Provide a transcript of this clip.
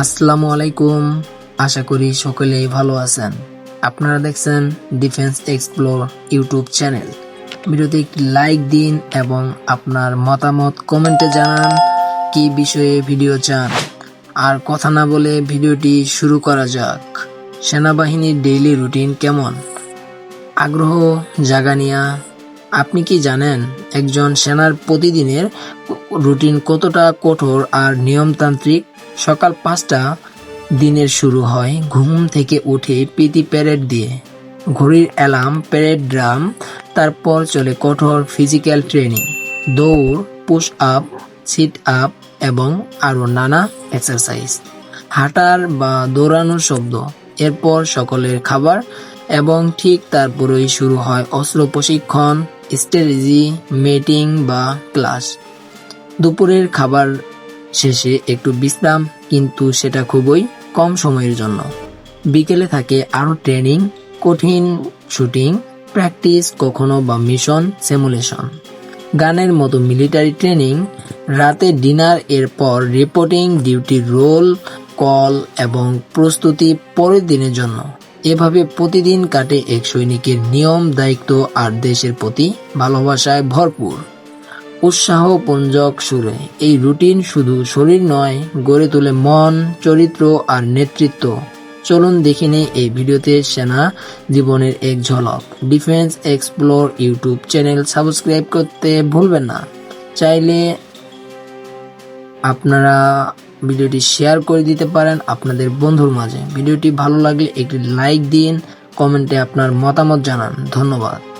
আসসালামু আলাইকুম। আশা করি সকলেই ভালো আছেন। আপনারা দেখছেন ডিফেন্স এক্সপ্লোর ইউটিউব চ্যানেল। ভিডিওতে লাইক দিন এবং আপনার মতামত কমেন্টে জানান কি বিষয়ে ভিডিও চান। আর কথা না বলে ভিডিওটি শুরু করা যাক। সেনাবাহিনীর ডেইলি রুটিন কেমন? আগ্রহ, জাগানিয়া। আপনি কি জানেন একজন সেনার প্রতিদিনের রুটিন কতটা কঠোর আর নিয়মতান্ত্রিক? সকাল পাঁচটা দিনের শুরু হয় ঘুম থেকে উঠে পিটি প্যারেড দিয়ে। ঘড়ির অ্যালার্ম, প্যারেড ড্রাম, তারপর চলে কঠোর ফিজিক্যাল ট্রেনিং। দৌড় পুশ আপ সিট আপ এবং আরও নানা এক্সারসাইজ। হাঁটার বা দৌড়ানোর শব্দ। এরপর সকলের খাবার এবং ঠিক তারপরেই শুরু হয় অস্ত্র প্রশিক্ষণ, স্ট্র্যাটেজি, মিটিং বা ক্লাস। দুপুরের খাবার শেষে একটু বিশ্রাম, কিন্তু সেটা খুবই কম সময়ের জন্য। বিকেলে থাকে আরও ট্রেনিং, কঠিন শুটিং, প্র্যাকটিস, কখনো বা মিশন সিমুলেশন। গানের মতো মিলিটারি ট্রেনিং, রাতে ডিনার এর পর রিপোর্টিং, ডিউটি রোল, কল এবং প্রস্তুতি পরের দিনের জন্য। এভাবে প্রতিদিন কাটে এক সৈনিকের নিয়ম, দায়িত্ব আর দেশের প্রতি ভালোবাসায় ভরপুর। উৎসাহ পঞ্জক সুরে এই রুটিন শুধু শরীর নয়, গড়ে তোলে মন, চরিত্র আর নেতৃত্ব। চলুন দেখে নেই এই ভিডিওতে সেনা জীবনের এক ঝলক। Defence explore YouTube channel subscribe করতে ভুলবেন না। চাইলে আপনারা ভিডিওটি শেয়ার করে দিতে পারেন আপনাদের বন্ধুর মাঝে। ভিডিওটি ভালো লাগলে একটি লাইক দিন, কমেন্টে আপনার মতামত জানান। ধন্যবাদ।